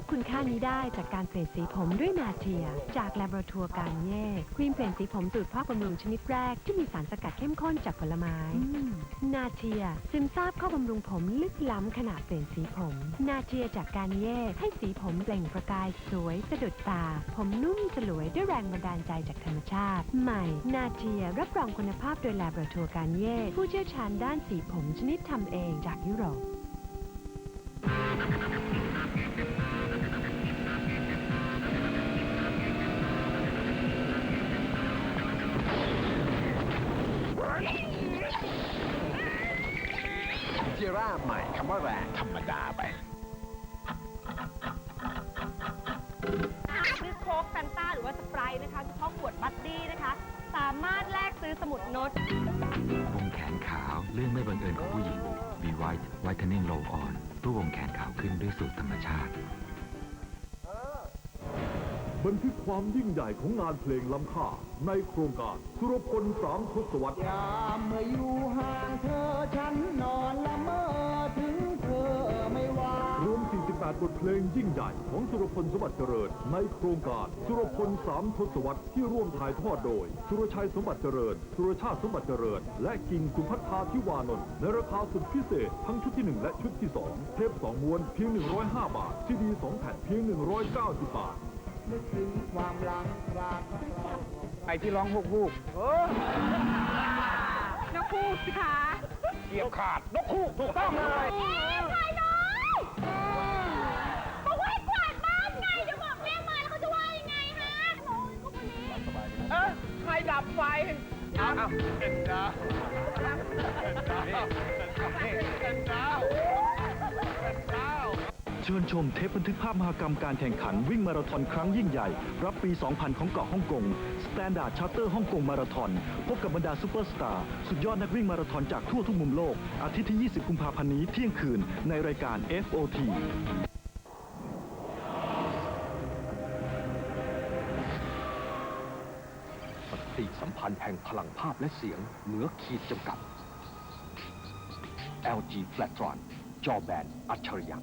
บคุณค่านี้ได้จากการเปลี่ยนสีผมด้วยนาเทีย จากแลบราทัวการเย่ครีมเปลี่ยนสีผมสูตรพ่อกบำรุงชนิดแรกที่มีสารสกัดเข้มข้นจากผลไม้ นาเทียซึมซาบเข้าบำรุงผมลึกล้ำขณะเปลี่ยนสีผม นาเทียจากการเย่ให้สีผมเปล่งประกายสวยสะดุดตา ผมนุ่มสลวยด้วยแรงบันดาลใจจากธรรมชาติ ใหม่ นาเทียรับรองคุณภาพโดยแลบราทัวการเย่ผู้เชี่ยวชาญด้านสีผมชนิดทำเองจากยุโรป ผู้หญิง V White Whitening Roll On รูปวงแขนขาวขึ้นด้วยสูตรธรรมชาติ บันทึกความยิ่งใหญ่ของงานเพลงล้ำค่า ในโครงการสุรพลสามทศวรรษ ยามเมื่ออยู่ห่างเธอฉันนอนละเมอถึงเธอไม่ว่า รวม 48 บทเพลงยิ่งใหญ่ของสุรพลสมบัติเจริญ ในโครงการสุรพลสามทศวรรษที่ร่วมถ่ายทอดโดย สุรชัยสมบัติเจริญ สุรชาติสมบัติเจริญ และกิ่งสุพัฒนาทิวานนท์ในราคาสุดพิเศษ ทั้งชุดที่ 1 และชุดที่ 2 เทป 2 ม้วนเพียง 105 บาท ซีดี 2 แผ่นเพียง 190 บาทนึกถึงความหลังรักไอ้ที่ร้องฮุกฮูกนกคู่สิคะเกี่ยวขาดนกฮูกถูกต้องเลยใครน้อย ดับไฟอ้าวเป็นดาวเป็นดาวเป็นดาวเป็นดาวเชิญชมเทปบันทึกภาพมหกรรมการแข่งขันวิ่งมาราธอนครั้งยิ่งใหญ่ รับปี 2000 ของเกาะฮ่องกง Standard Charter ฮ่องกงมาราธอน พบกับบรรดาซูเปอร์สตาร์ สุดยอดนักวิ่งมาราธอนจากทั่วทุกมุมโลก อาทิตย์ที่ 20 กุมภาพันธ์นี้เที่ยงคืนในรายการ FOT ติสัมพันธ์แห่งพลังภาพและเสียงเหนือขีดจำกัด LG Flatron จอแบนอัจฉริยะ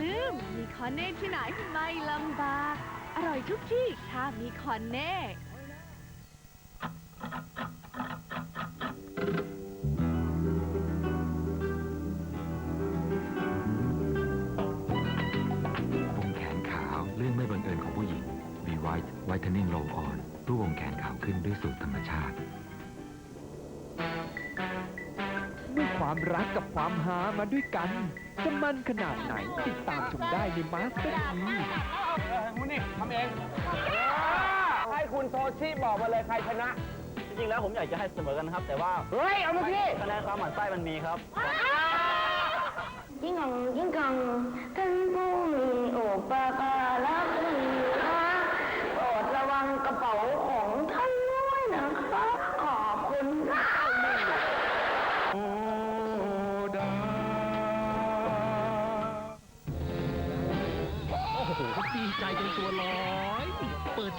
ลืม มีคอนเน่ที่ไหนไม่ลำบาก อร่อยทุกที่ถ้ามีคอนเน่ ความหามาด้วยกัน จะมันขนาดไหนติดตามชมได้ในมาสเตอร์ทีคุณนี่ทำเอง ให้คุณโซชิบอกมาเลยใครชนะ จริงๆแล้วผมอยากจะให้เสมอกันนะครับ แต่ว่า เฮ้ย เอามาสิคะแนนความหมั่นไส้มันมีครับ ยิ่งงยิ่งกังท่านผู้มีโอปการ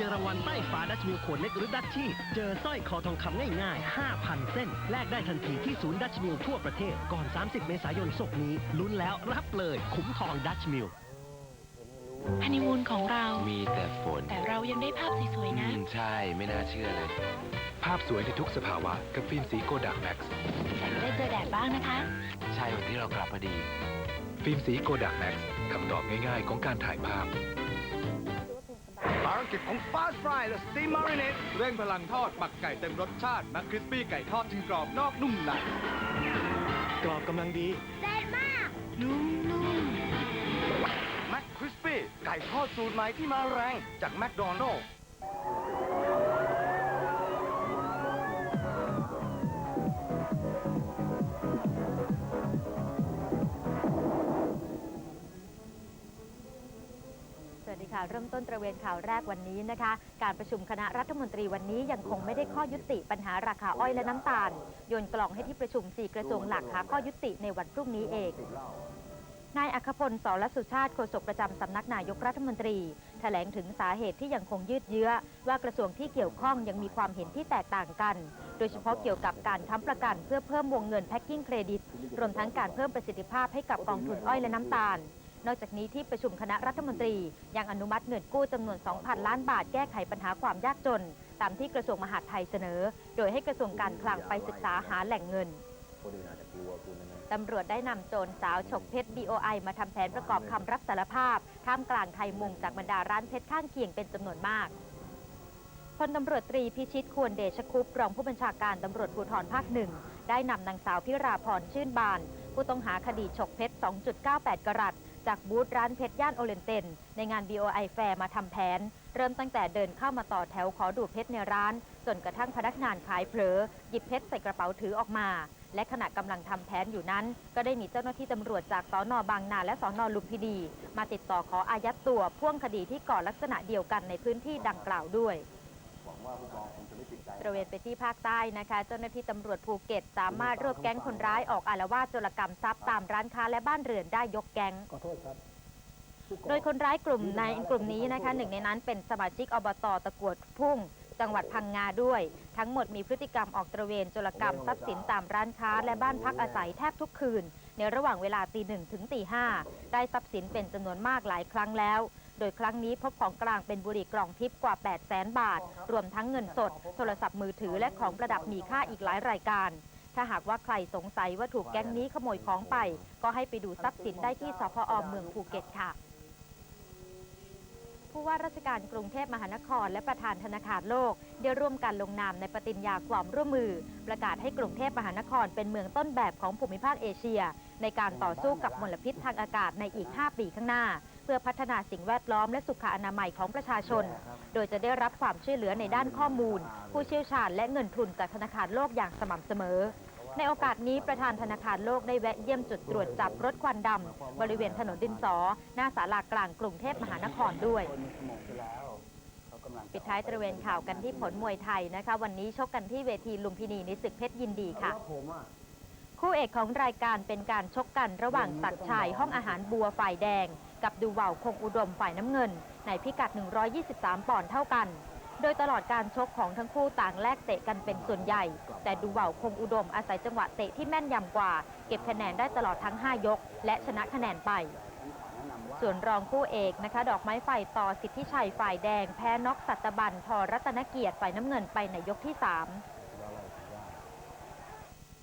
อรางวัลใต้ฝาดัชมิลขวดเล็กหรือดัชชี่ เจอสร้อยคอทองคำง่ายๆ 5,000 เส้น แลกได้ทันทีที่ศูนย์ดัชมิลทั่วประเทศ ก่อน 30 เมษายนศกนี้ ลุ้นแล้วรับเลยคุ้มทองดัชมิลฮันนีมูนของเรา มีแต่ฝน แต่เรายังได้ภาพสวยๆนะ ใช่ ไม่น่าเชื่อเลย ภาพสวยในทุกสภาวะ กับฟิล์มสีโกดักแม็กซ์แต่ได้เจอแดดบ้างนะคะ ใช่ วันที่เรากลับพอดี ฟิล์มสีโกดักแม็กซ์คำตอบง่ายๆของการถ่ายภาพ Our กิจของ Fast Fry และ Steam Marinade เร่งพลังทอดหมักไก่เต็มรสชาติแมคคริสปี้ไก่ทอดจึงกรอบนอกนุ่มในกรอบกำลังดีเด็ดมากแมคคริสปี้ไก่ทอดสูตรใหม่ที่มาแรงจากแมคโดนัลล์สวัสดี เริ่มต้นตระเวนข่าวแรกวันนี้นะคะ การประชุมคณะรัฐมนตรีวันนี้ยังคงไม่ได้ข้อยุติปัญหาราคาอ้อยและน้ำตาลโยนกล่องให้ที่ประชุม 4 กระทรวงหลักหาข้อยุติในวันพรุ่งนี้เองนายอัคพลสรสุชาติโฆษกประจำสำนักนายกรัฐมนตรี แถลงถึงสาเหตุที่ยังคงยืดเยื้อ ว่ากระทรวงที่เกี่ยวข้องยังมีความเห็นที่แตกต่างกัน โดยเฉพาะเกี่ยวกับการค้ำประกันเพื่อเพิ่มวงเงินแพ็กกิ้งเครดิต รวมทั้งการเพิ่มประสิทธิภาพให้กับกองทุนอ้อยและน้ำตาล นอกจากนี้ที่ประชุมคณะรัฐมนตรี ยังอนุมัติเงินกู้จำนวน 2,000 ล้านบาทแก้ไขปัญหาความยากจน ตามที่กระทรวงมหาดไทยเสนอ โดยให้กระทรวงการคลังไปศึกษาหาแหล่งเงินตำรวจได้นำโจรสาวฉกเพชร BOI มาทำแผนประกอบคำรับสารภาพ ท่ามกลางไทยมุงจากบรรดาร้านเพชรข้างเคียงเป็นจำนวนมากพลตำรวจตรีพิชิตควรเดชคุปรองผู้บัญชาการตำรวจภูธรภาคหนึ่งได้นำนางสาวพิราพรชื่นบาน ผู้ต้องหาคดีฉกเพชร 2.98 กรัต จากบูธร้านเพชรย่านโอเลนเตนในงาน BOI Fair มาทำแผน เริ่มตั้งแต่เดินเข้ามาต่อแถวขอดูเพชรในร้าน จนกระทั่งพนักงานขายเผลอ หยิบเพชรใส่กระเป๋าถือออกมา และขณะกำลังทำแผนอยู่นั้น ก็ได้มีเจ้าหน้าที่ตำรวจจากสอนอบางนาและสอนอลุมพินี มาติดต่อขออายัดตัวพ่วงคดีที่ก่อลักษณะเดียวกันในพื้นที่ดังกล่าวด้วย ตระเวนไปที่ภาคใต้นะคะเจ้าหน้าที่ตำรวจภูเก็ต สามารถรวบแก๊งคนร้ายออกอาละวาดโจรกรรมทรัพย์ตามร้านค้าและบ้านเรือนได้ยกแก๊งโดยคนร้ายกลุ่มในกลุ่มนี้นะคะหนึ่งในนั้นเป็นสมาชิกอบตตะกวดพุ่ง จังหวัดพังงาด้วย ทั้งหมดมีพฤติกรรมออกตระเวนโจรกรรมทรัพย์สินตามร้านค้า และบ้านพักอาศัยแทบทุกคืน ในระหว่างเวลาตีหนึ่งถึงตีห้าได้ทรัพย์สินเป็นจำนวนมากหลายครั้งแล้ว โดยครั้งนี้พบของกลางเป็นบุหรี่กล่องทิพย์กว่า 8 0 0แสนบาท รวมทั้งเงินสด โทรศัพท์มือถือและของประดับมีค่าอีกหลายรายการ ถ้าหากว่าใครสงสัยว่าถูกแก๊งนี้ขโมยของไป ก็ให้ไปดูทรัพย์สินได้ที่สพอเมืองภูเก็ตค่ะผู้ว่าราชการกรุงเทพมหานคร และประธานธนาคารโลก ได้ร่วมกันลงนามในปฏิญญาความร่วมมือ ประกาศให้กรุงเทพมหานครเป็นเมืองต้นแบบของภูมิภาคเอเชีย ในการต่อสู้กับมลพิษทางอากาศในอีก 5 ปีข้างหน้า เพื่อพัฒนาสิ่งแวดล้อมและสุขอนามัยของประชาชน โดยจะได้รับความช่วยเหลือในด้านข้อมูล ผู้เชี่ยวชาญและเงินทุนจากธนาคารโลกอย่างสม่ำเสมอ ในโอกาสนี้ประธานธนาคารโลกได้แวะเยี่ยมจุดตรวจจับรถควันดำบริเวณถนนดินสอ หน้าศาลากลางกรุงเทพมหานครด้วยปิดท้ายตระเวนข่าวกันที่ผลมวยไทยนะคะ วันนี้ชกกันที่เวทีลุมพินีในศึกเพชรยินดีค่ะ คู่เอกของรายการเป็นการชกกันระหว่างศักดิ์ชัยห้องอาหารบัวฝ่ายแดง กับดูว่าวคงอุดมฝ่ายน้ำเงิน ในพิกัด 123 ปอนด์เท่ากัน โดยตลอดการชกของทั้งคู่ต่างแลกเตะกันเป็นส่วนใหญ่ แต่ดูว่าวคงอุดมอาศัยจังหวะเตะที่แม่นยำกว่า เก็บคะแนนได้ตลอดทั้ง 5 ยก และชนะคะแนนไป ส่วนรองคู่เอกนะคะ ดอกไม้ไฟต่อสิทธิชัยฝ่ายแดง แพ้น็อกสัตบันทอรัตนเกียรติฝ่ายน้ำเงินไปในยกที่ 3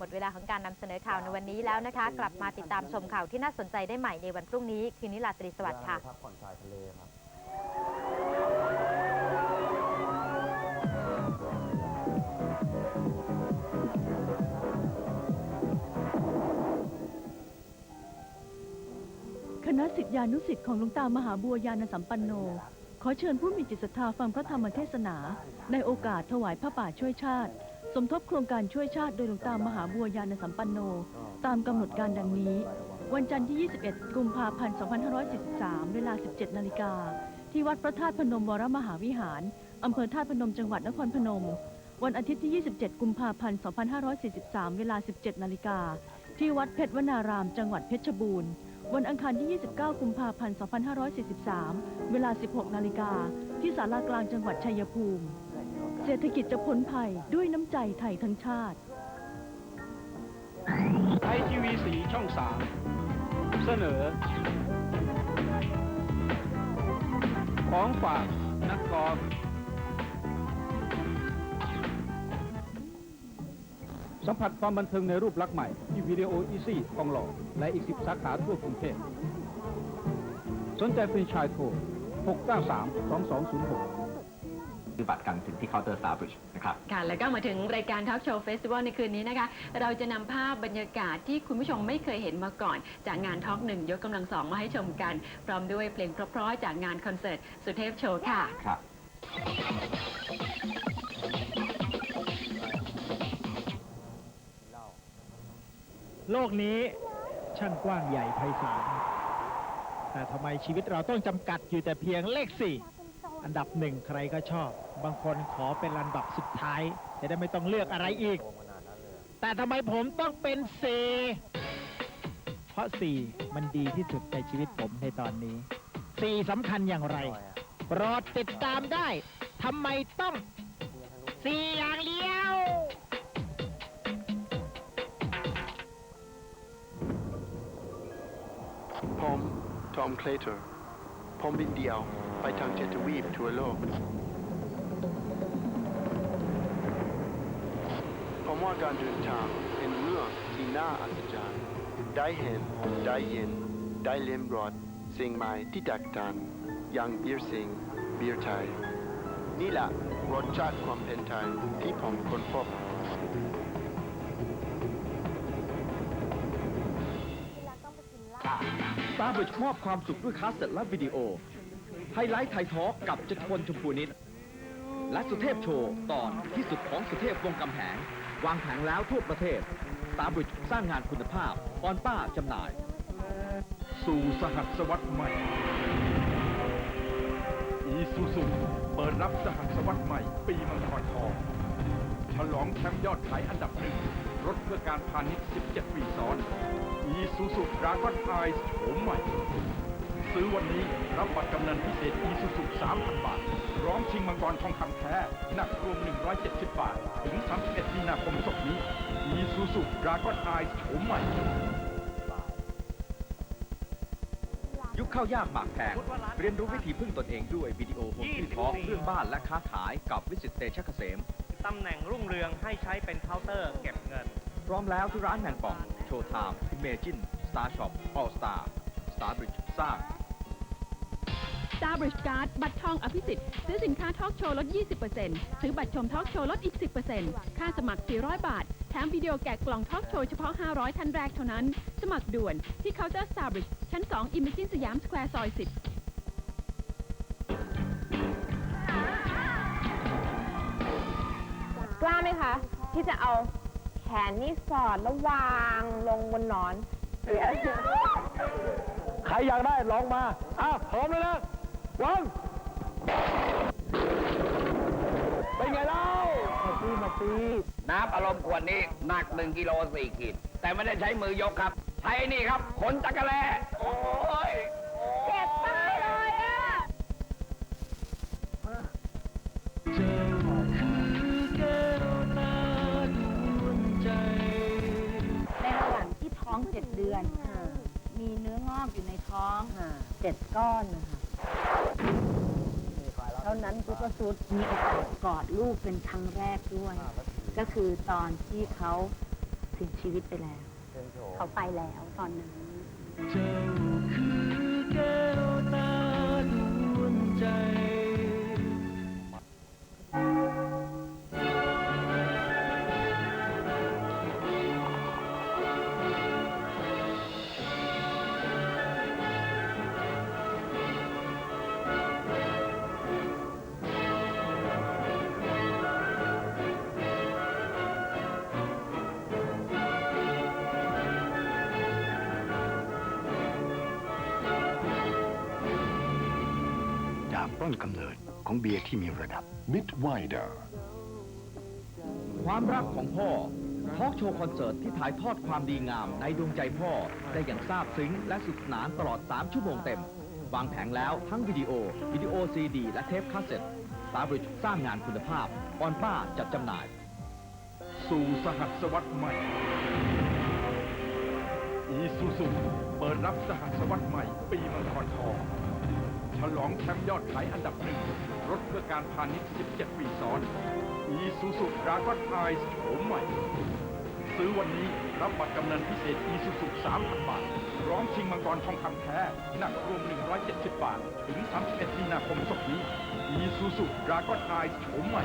หมดเวลาของการนำเสนอข่าวในวันนี้แล้วนะคะ กลับมาติดตามชมข่าวที่น่าสนใจได้ใหม่ในวันพรุ่งนี้ คืนนี้ลาตรีสวัสดิ์ค่ะพักผ่อนชายทะเลครับคณะสิทธิานุสิทธิ์ของหลวงตามหาบัวยานสัมปันโน ขอเชิญผู้มีจิตศรัทธาฟังพระธรรมเทศนา ในโอกาสถวายพระป่าช่วยชาติ สมทบโครงการช่วยชาติโดยหลวงตามหาบัวยานสัมปันโน ตามกำหนดการดังนี้ วันจันทร์ที่ 21 กุมภาพันธ์ 2543 เวลา 17 นาฬิกา ที่วัดพระธาตุพนมวรมหาวิหาร อำเภอธาตุพนมจังหวัดนครพนม วันอาทิตย์ที่ 27 กุมภาพันธ์ 2543 เวลา 17 นาฬิกา ที่วัดเพชรวนาราม จังหวัดเพชรบูรณ์วันอังคารที่ 29 กุมภาพันธ์ 2543 เวลา 16 นาฬิกา ที่ศาลากลางจังหวัดชัยภูมิ เศรษฐกิจจะพ้นภัยด้วยน้ำใจไทยทั้งชาติ ไทยทีวีสีช่องสามเสนอ ของฝากนักกอล์ฟสัมผัสความบันเทิงในรูปลักษณ์ใหม่ ที่วิดีโออีซี่ทองหล่อและอีก 10 สาขาทั่วกรุงเทพสนใจเป็นชายโทร 693 2206 ซื้อบัตรกันถึงที่เคาน์เตอร์ Starbridge นะครับ ค่ะแล้วก็มาถึงรายการทอล์กโชว์เฟสติวัลในคืนนี้นะคะ เราจะนำภาพบรรยากาศที่คุณผู้ชมไม่เคยเห็นมาก่อน จากงานทอล์กหนึ่งยกกำลังสองมาให้ชมกัน พร้อมด้วยเพลงเพราะๆจากงานคอนเสิร์ตสุเทพโชว์ค่ะ ครับ โลกนี้ช่างกว้างใหญ่ไพศาล แต่ทำไมชีวิตเราต้องจำกัดอยู่แต่เพียงเลขสี่ อันดับหนึ่งใครก็ชอบ บางคนขอเป็นอันดับสุดท้าย จะได้ไม่ต้องเลือกอะไรอีกแต่ทำไมผมต้องเป็นสี่เพราะสี่มันดีที่สุดในชีวิตผมในตอนนี้สี่สำคัญอย่างไรโปรดติดตามได้ทำไมต้องสี่อย่างเดียว ผม ทอม เคลเตอร์ ผมบินเดียว ไปทางเจ็ดทวีปทั่วโลกาการเดินทางเป็นเรื่องที่น่าอัศจรรย์ได้เห็นได้ยินได้ลิ้มรสสิ่งใหม่ที่แตกต่างอย่างเบียร์สิงเบียร์ไทยนี่แหละรสชาติความเป็นไทยที่ผมค้นพบตาบริดมอบความสุขด้วยคาสเซ็ตและวิดีโอ ไฮไลท์ไทยทอล์กกับจตุพลชมพูนิตและสุเทพโชว์ตอนที่สุดของสุเทพวงกำแหง วางแผงแล้วทั่วประเทศ ตาบริดสร้างงานคุณภาพออนป้าจำหน่าย สู่สหัสวรรษใหม่ อีซูซูเปิดรับสหัสวรรษใหม่ ปีมังกรทอง ฉลองแชมป์ยอดขายอันดับหนึ่ง รถเพื่อการพาณิชย์ 17 ปีซ้อน อีซูซูดราก้อนไอส์โฉมใหม่ ซื้อวันนี้รับบัตรกำนันพิเศษอีซูซู3,000 บาทพร้อมชิงมังกรทองคำแท้หนักรวม 170 บาท ถึง 31 มีนาคมศกนี้อีซูซูดราก้อนไอส์โฉมใหม่ ยุคเข้ายากหมากแพงเรียนรู้วิธีพึ่งตนเองด้วยวิดีโอโฮมที่ทอล์กเรื่องบ้านและค้าขายกับวิสิตเตชะเกษมตำแหน่งรุ่งเรืองให้ใช้เป็นเคาน์เตอร์เก็บเงิน พร้อมแล้วที่ร้านแมงป่อง โชว์ไทม์อิเมจินสตาร์ช็อปออลสตาร์สตาร์บริดจ์สร้าง Starbridge Card บัตรทองอภิสิทธิ์ซื้อสินค้าทอล์กโชว์ลด 20%ซื้อบัตรชมทอล์กโชว์ลดอีก 10%ค่าสมัคร 400 บาท แถมวิดีโอแกะกล่องทอล์กโชว์เฉพาะ 500 ท่านแรกเท่านั้น สมัครด่วนที่เคาน์เตอร์ Starbridge ชั้น 2 Imagine สยามสแควร์ซอย 10กล้าไหมคะ ที่จะเอาแขนนี่สอดแล้ววางลงบนหนอนเดี๋ยวใครอยากได้ลองมา อ้าวพร้อมแล้วนะ วางเป็นไงเล่ามาตีมาตีน้ำอารมณ์ขวดนี้หนัก1กิโล4ขีด แต่ไม่ได้ใช้มือยกครับ ใช้นี่ครับ ขนจักรแลโอ้ยเจ็บตายเลยอะในระหว่างที่ท้องเจ็ดเดือน มีเนื้องอกอยู่ในท้องเจ็ดก้อนนะคะเท่านั้นกุกสุดมีโอกาสกอดลูกเป็นครั้งแรกด้วย ก็คือตอนที่เขาถึงชีวิตไปแล้ว เขาไปแล้วตอนนั้นจากต้ นกำเนิดของเบียร์ที่มีระดับ Midwider ความรักของพ่อทอล์กโชว์คอนเสิร์ตที่ถ่ายทอดความดีงามในดวงใจพ่อ ได้อย่างซาบซึ้งและสนุกสนานตลอด 3 ชั่วโมงเต็ม วางแผงแล้วทั้งวิดีโอ วิดีโอซีดี และเทปคาสเซ็ตสตาร์บริดจ์สร้างงานคุณภาพ ออนป้าจัดจำหน่าย สู่สหัสวรรษใหม่ อีซูซูเปิดรับสหัสวรรษใหม่ ปีมังกรทอง ฉลองแชมป์ยอดขายอันดับหนึ่ง รถเพื่อการพาณิชย์ 17 ปีซ้อนอีซูซูดราก้อนไอส์โฉมใหม่ ซื้อวันนี้รับบัตรกำนันพิเศษอีซูซุ3,000 บาทร้องชิงมังกรทองคำแท้ หนักรวม 170 บาท ถึง 31 มีนาคมศกนี้อีซูซุดราก้อนไอโฉมใหม่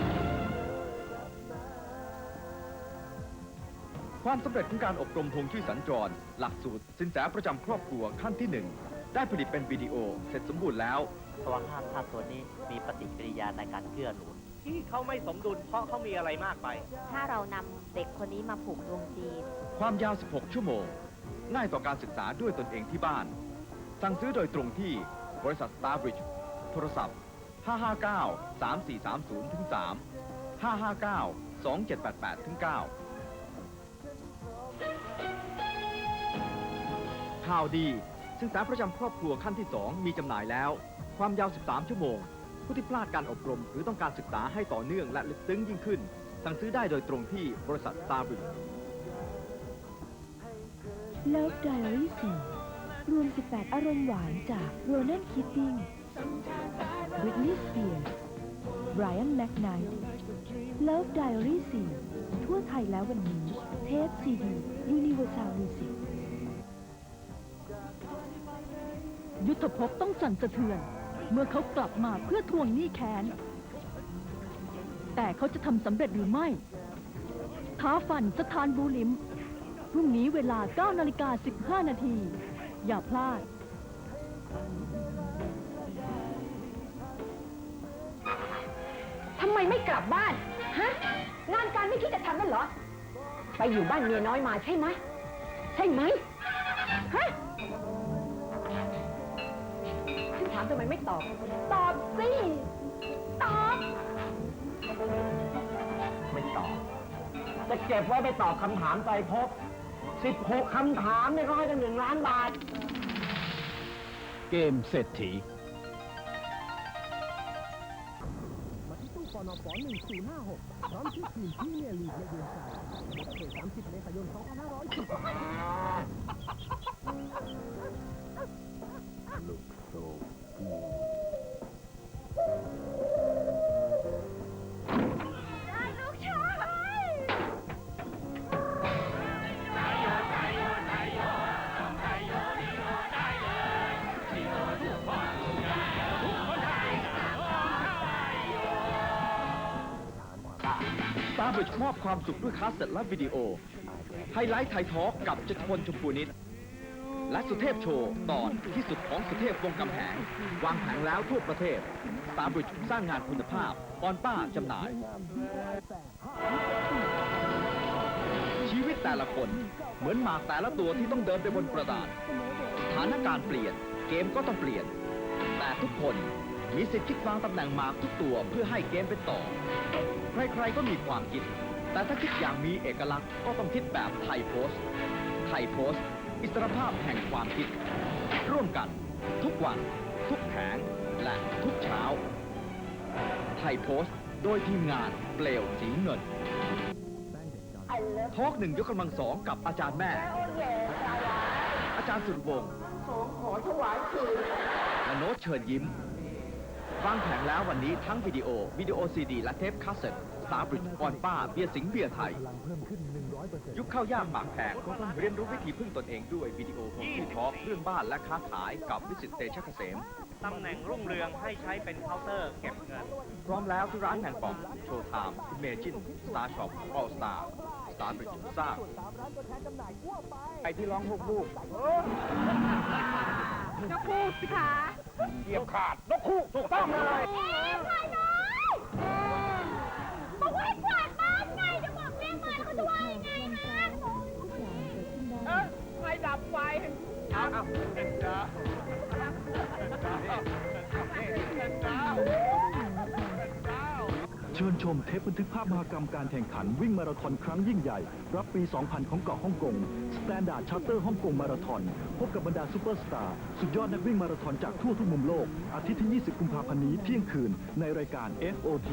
ความสำเร็จของการอบรมพงจุ้ยสัญจร หลักสูตรสินแสประจำครอบครัวขั้นที่หนึ่ง ได้ผลิตเป็นวิดีโอเสร็จสมบูรณ์แล้ว ตัวห้ามธาตุตัวนี้มีปฏิกิริยาในการเกื้อหนุน ที่เขาไม่สมดุลเพราะเขามีอะไรมากไป ถ้าเรานำเด็กคนนี้มาผูกดวงจีน ความยาว 16 ชั่วโมง ง่ายต่อการศึกษาด้วยตนเองที่บ้าน สั่งซื้อโดยตรงที่บริษัท Starbridge โทรศัพท์ 559 3430ถึง3 559 2788ถึง9ข่าวดี ซึ่งสาประจำครอบครัวขั้นที่ 2 มีจำหน่ายแล้ว ความยาว 13 ชั่วโมง ผู้ที่พลาดการอบรม หรือต้องการศึกษาให้ต่อเนื่องและลึกซึ้งยิ่งขึ้น สั่งซื้อได้โดยตรงที่บริษัท Starbridge Love Diary 4รวม 18 อารมณ์หวานจาก Ronan Keating Britney Spears Brian McKnight Love Diary 4ทั่วไทยแล้ววันนี้ เทปซีดี Universal Music ยุทธภพต้องสั่นสะเทือน เมื่อเขากลับมาเพื่อทวงหนี้แค้น แต่เขาจะทำสำเร็จหรือไม่ ท้าฟันสถานบูลิมพรุ่งนี้เวลา 9 นาฬิกา 15 นาที อย่าพลาดทำไมไม่กลับบ้าน ฮะ งานการไม่คิดจะทำนั่นเหรอ ไปอยู่บ้านเมียน้อยมาใช่ไหม ใช่ไหม ฮะ ไมไม่ตอบ ตอบสิ ตอบ ไม่ตอบ จะเก็บไว้ไปตอบคำถามใจพบ16คำถามเนี่ยเขาให้กันหนึ่งล้านบาท เกมเศรษฐีมาที่ตู้ปนป1056พร้อมที่ทีมพรีเมียร์ลีกในเดือนใจหมดเขต30เมษายน2540ลูก โซ่ได้ลูกชมอบความสุขด้วยคาสเซ็ตและวิดีโอ ไฮไลท์ไทยทอล์กกับจตุพลชมพูนิต และสุเทพโชว์ตอนที่สุดของสุเทพวงกำแหง วางแผงแล้วทั่วประเทศ Starbridge สร้างงานคุณภาพปอนป้าจำหน่าย ชีวิตแต่ละคนเหมือนหมากแต่ละตัวที่ต้องเดินไปบนกระดาษสถานการณ์เปลี่ยนเกมก็ต้องเปลี่ยน แต่ทุกคนมีสิทธิ์คิดวางตำแหน่งหมากทุกตัวเพื่อให้เกมเป็นต่อ ใครๆก็มีความคิด แต่ถ้าคิดอย่างมีเอกลักษณ์ก็ต้องคิดแบบไทยโพสต์ไทยโพสต์ อิสรภาพแห่งความคิด ร่วมกันทุกวันทุกแผงและทุกเช้า ไทยโพสต์ โดยทีมงานเปลวสีเงิน ทอกหนึ่งยกกำลังสองกับอาจารย์แม่ อาจารย์สุรวงศ์ขอถวายคืนและโน้ตเชิญยิ้มวางแผงแล้ววันนี้ทั้งวิดีโอ วิดีโอซีดี และเทปคาสเซ็ต สาบริดปอนป้าเบียร์สิงห์เบียร์ไทย ยุคเข้ายากหมากแพงเรียนรู้วิธีพึ่งตนเองด้วยวิดีโอของผู้ทอล์กเรื่องบ้านและค้าขายกับวิสิตเตชะเกษมตำแหน่งรุ่งเรืองให้ใช้เป็นเคาน์เตอร์เก็บเงิน พร้อมแล้วที่ร้านแมงป่องโชว์ไทม์เมจินสตาร์ช็อปออลสตาร์สตาร์บริดสร้างไอที่ร้องฮูกฮูกนกคู่สิคะเหยียบขาดนกคู่ถูกต้องเลยเอ๊ะใครน้อย ดับไฟเอาเอาเป็นดาวเป็นดาวเชิญชมเทปบันทึกภาพมหกรรมการแข่งขันวิ่งมาราธอนครั้งยิ่งใหญ่ รับปี 2000 ของเกาะฮ่องกง Standard Charter ฮ่องกงมาราธอนพบกับบรรดาซูเปอร์สตาร์สุดยอดนักวิ่งมาราธอนจากทั่วทุกมุมโลก อาทิตย์ที่ 20 กุมภาพันธ์นี้เที่ยงคืนในรายการ FOT